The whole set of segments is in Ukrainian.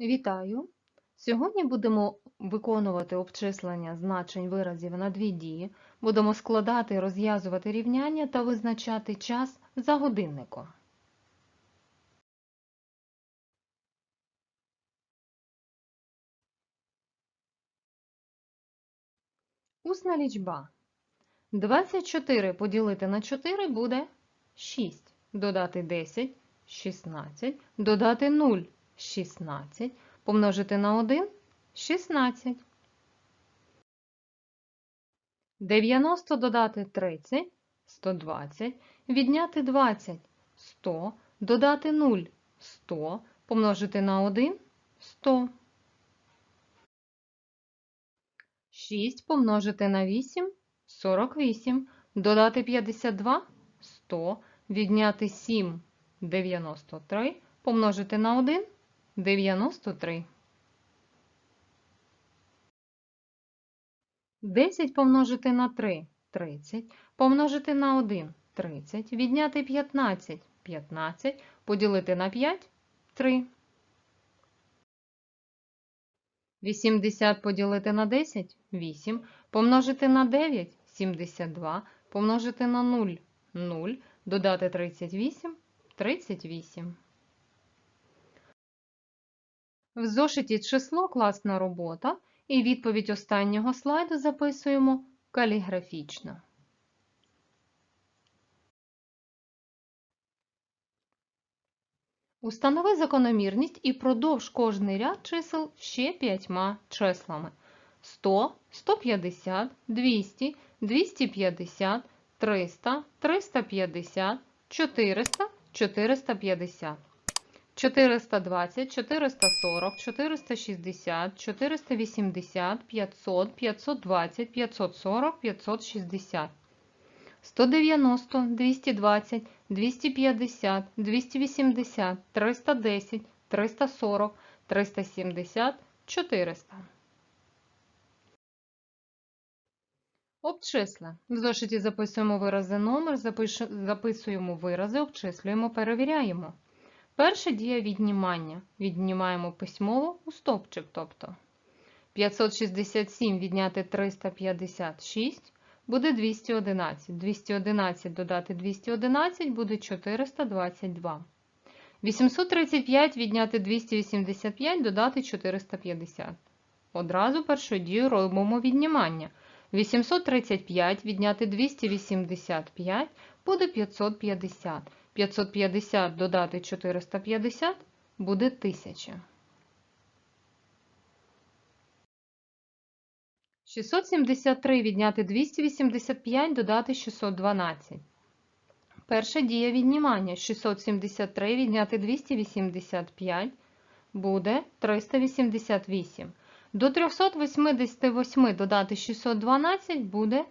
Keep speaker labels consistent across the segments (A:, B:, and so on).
A: Вітаю! Сьогодні будемо виконувати обчислення значень виразів на дві дії, будемо складати розв'язувати рівняння та визначати час за годинником. Усна лічба. 24 поділити на 4 буде 6. Додати 10 – 16. Додати 0 – 16. Помножити на 1 – 16. 90 додати 30 – 120. Відняти 20 – 100. Додати 0 – 100. Помножити на 1 – 100. 6 помножити на 8 – 48. Додати 52 – 100. Відняти 7 – 93. Помножити на 1 – 93. 10 помножити на 3 – 30. Помножити на 1 – 30. Відняти 15 – 15. Поділити на 5 – 3. 80 поділити на 10 – 8. Помножити на 9 – 72. Помножити на 0 – 0. Додати 38 – 38. В зошиті число класна робота і відповідь останнього слайду записуємо каліграфічно. Установи закономірність і продовж кожний ряд чисел ще п'ятьма числами. 100, 150, 200, 250, 300, 350, 400, 450. 420, 440, 460, 480, 500, 520, 540, 560. 190, 220, 250, 280, 310, 340, 370, 400. Обчисли. В зошиті записуємо вирази номер, записуємо вирази, обчислюємо, перевіряємо. Перша дія віднімання. Віднімаємо письмово у стопчик, тобто 567 відняти 356 буде 211. 211 додати 211 буде 422. 835 відняти 285 додати 450. Одразу першу дію робимо віднімання. 835 відняти 285 буде 550. 550 додати 450 буде 1000. 673 відняти 285 додати 612. Перша дія віднімання. 673 відняти 285 буде 388. До 388 додати 612 буде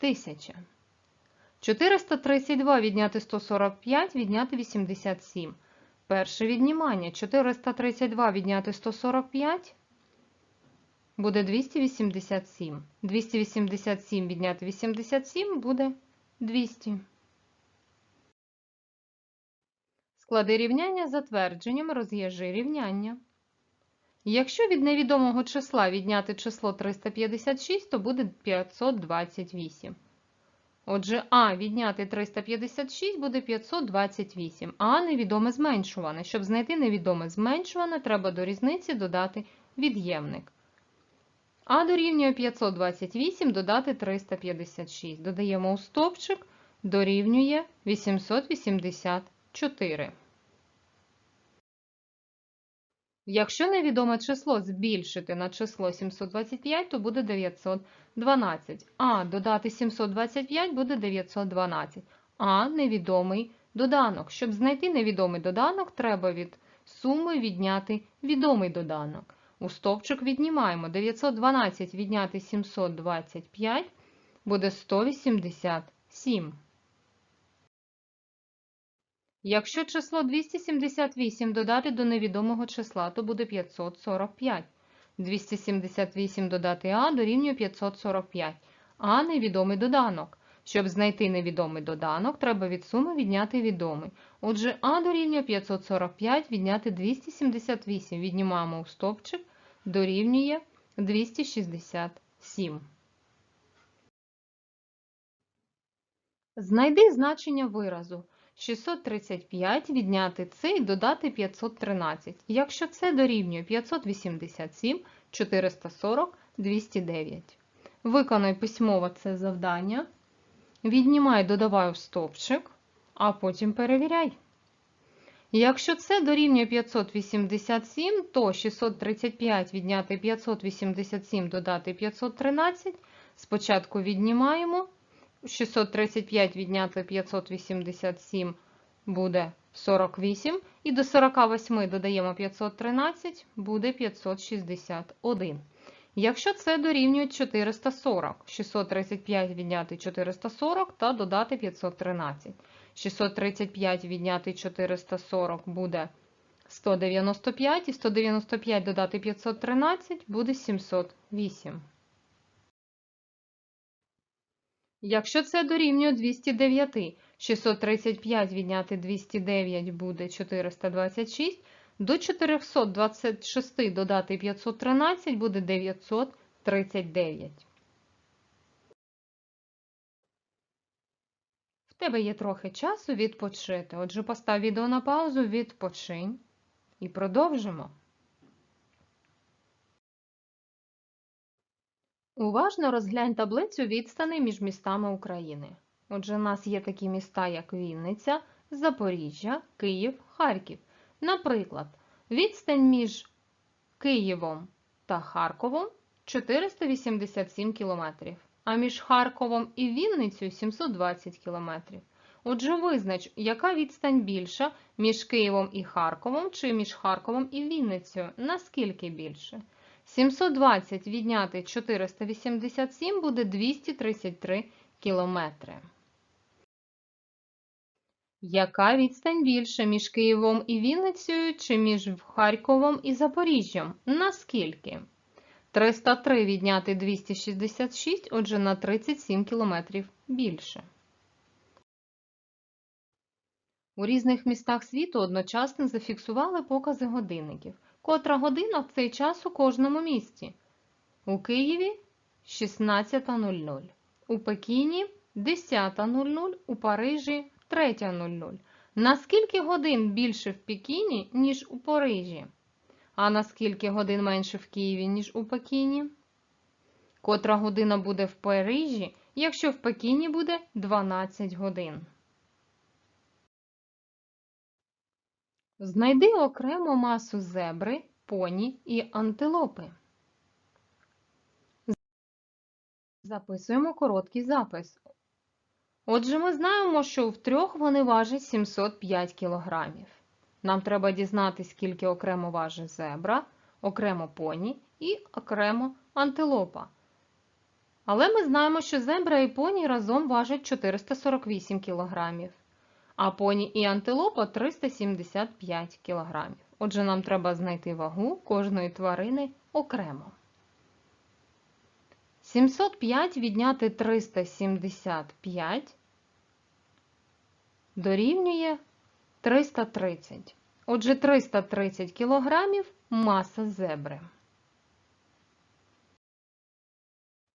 A: 1000. 432 відняти 145 відняти 87. Перше віднімання. 432 відняти 145 буде 287. 287 відняти 87 буде 200. Склади рівняння за твердженням розв'яжи рівняння. Якщо від невідомого числа відняти число 356, то буде 528. Отже, А відняти 356 буде 528, а невідоме зменшуване. Щоб знайти невідоме зменшуване, треба до різниці додати від'ємник. А дорівнює 528 додати 356. Додаємо у стовпчик, дорівнює 884. Якщо невідоме число збільшити на число 725, то буде 912. А додати 725 буде 912. А невідомий доданок. Щоб знайти невідомий доданок, треба від суми відняти відомий доданок. У стовпчик віднімаємо 912 відняти 725 буде 187. Якщо число 278 додати до невідомого числа, то буде 545. 278 додати А дорівнює 545. А невідомий доданок. Щоб знайти невідомий доданок, треба від суми відняти відомий. Отже, А дорівнює 545 відняти 278. Віднімаємо у стовпчик, дорівнює 267. Знайди значення виразу. 635 відняти це і додати 513. Якщо це дорівнює 587, 440, 209. Виконай письмово це завдання. Віднімай, додавай у стовпчик, а потім перевіряй. Якщо це дорівнює 587, то 635 відняти 587 додати 513. Спочатку віднімаємо. 635 відняти 587 буде 48. І до 48 додаємо 513, буде 561. Якщо це дорівнює 440, 635 відняти 440 та додати 513. 635 відняти 440 буде 195, і 195 додати 513 буде 708. Якщо це дорівнює 209, 635 відняти 209 буде 426, до 426 додати 513 буде 939. В тебе є трохи часу відпочити. Отже, постав відео на паузу, відпочинь і продовжимо. Уважно розглянь таблицю відстаней між містами України. Отже, у нас є такі міста, як Вінниця, Запоріжжя, Київ, Харків. Наприклад, відстань між Києвом та Харковом 487 км, а між Харковом і Вінницею 720 км. Отже, визнач, яка відстань більша між Києвом і Харковом чи між Харковом і Вінницею? Наскільки більше? 720 відняти 487 буде 233 кілометри. Яка відстань більше між Києвом і Вінницею чи між Харковом і Запоріжжям? Наскільки? 303 відняти 266, отже, на 37 кілометрів більше. У різних містах світу одночасно зафіксували покази годинників. Котра година в цей час у кожному місті? У Києві 16.00, у Пекіні 10.00, у Парижі 3.00. На скільки годин більше в Пекіні, ніж у Парижі? А на скільки годин менше в Києві, ніж у Пекіні? Котра година буде в Парижі, якщо в Пекіні буде 12 годин? Знайди окремо масу зебри, поні і антилопи. Записуємо короткий запис. Отже, ми знаємо, що втрьох вони важать 705 кг. Нам треба дізнатися, скільки окремо важить зебра, окремо поні і окремо антилопа. Але ми знаємо, що зебра і поні разом важать 448 кг а поні і антилопа 375 кг. Отже, нам треба знайти вагу кожної тварини окремо. 705 відняти 375 дорівнює 330. Отже, 330 кг маса зебри.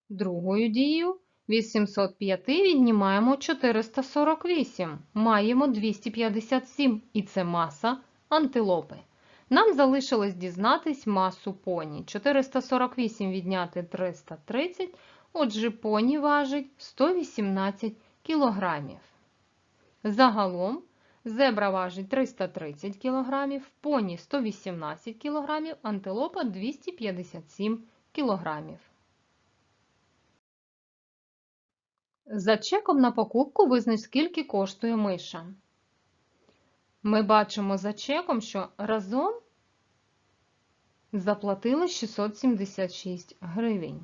A: Другою дією від 705 віднімаємо 448. Маємо 257, і це маса антилопи. Нам залишилось дізнатись масу поні. 448 відняти 330, отже, поні важить 118 кг. Загалом зебра важить 330 кг, поні 118 кг, антилопа 257 кг. За чеком на покупку визнач, скільки коштує миша. Ми бачимо за чеком, що разом заплатили 676 гривень.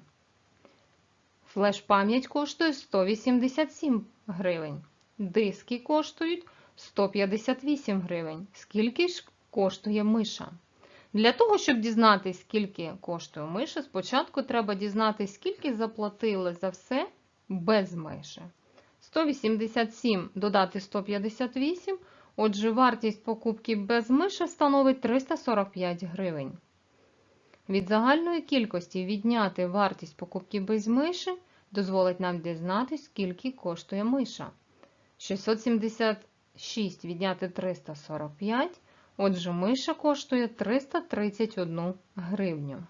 A: Флеш-пам'ять коштує 187 гривень. Диски коштують 158 гривень. Скільки ж коштує миша? Для того, щоб дізнатися, скільки коштує миша, спочатку треба дізнатися, скільки заплатили за все без миші. 187 додати 158. Отже, вартість покупки без миша становить 345 гривень. Від загальної кількості відняти вартість покупки без миші дозволить нам дізнатися, скільки коштує миша. 676 відняти 345. Отже, миша коштує 331 гривню.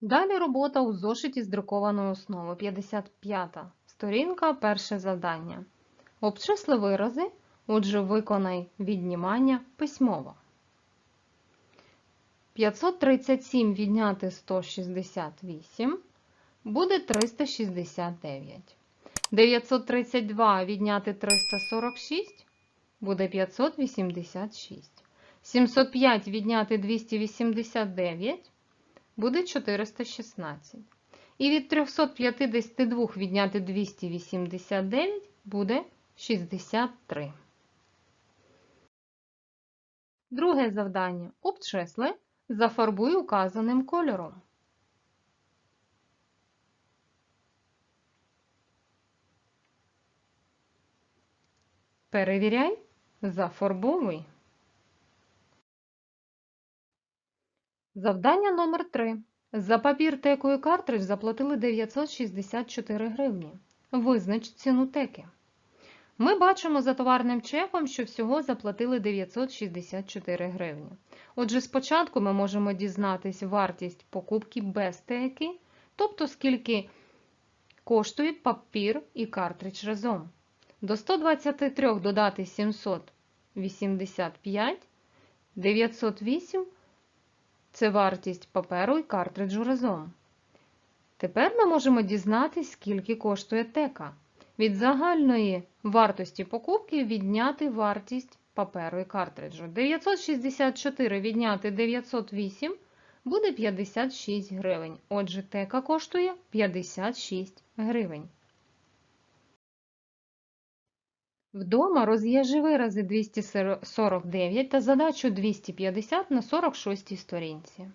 A: Далі робота у зошиті з друкованою основою. 55 сторінка, перше завдання. Обчисли вирази, отже, виконай віднімання письмово. 537 відняти 168 буде 369. 932 відняти 346 буде 586. 705 відняти 289 буде 416. І від 352 відняти 289 буде 63. Друге завдання. Обчисли, зафарбуй указаним кольором. Перевіряй, зафарбовуй. Завдання номер 3. За папір теку і картридж заплатили 964 гривні. Визнач ціну теки. Ми бачимо за товарним чеком, що всього заплатили 964 гривні. Отже, спочатку ми можемо дізнатись вартість покупки без теки, тобто скільки коштує папір і картридж разом. До 123 додати 785, 908 це вартість паперу і картриджу разом. Тепер ми можемо дізнатися, скільки коштує тека. Від загальної вартості покупки відняти вартість паперу і картриджу. 964 відняти 908 буде 56 гривень. Отже, тека коштує 56 гривень. Вдома роз'яжи вирази 249 та задачу 250 на 46 сторінці.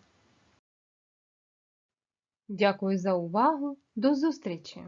A: Дякую за увагу. До зустрічі!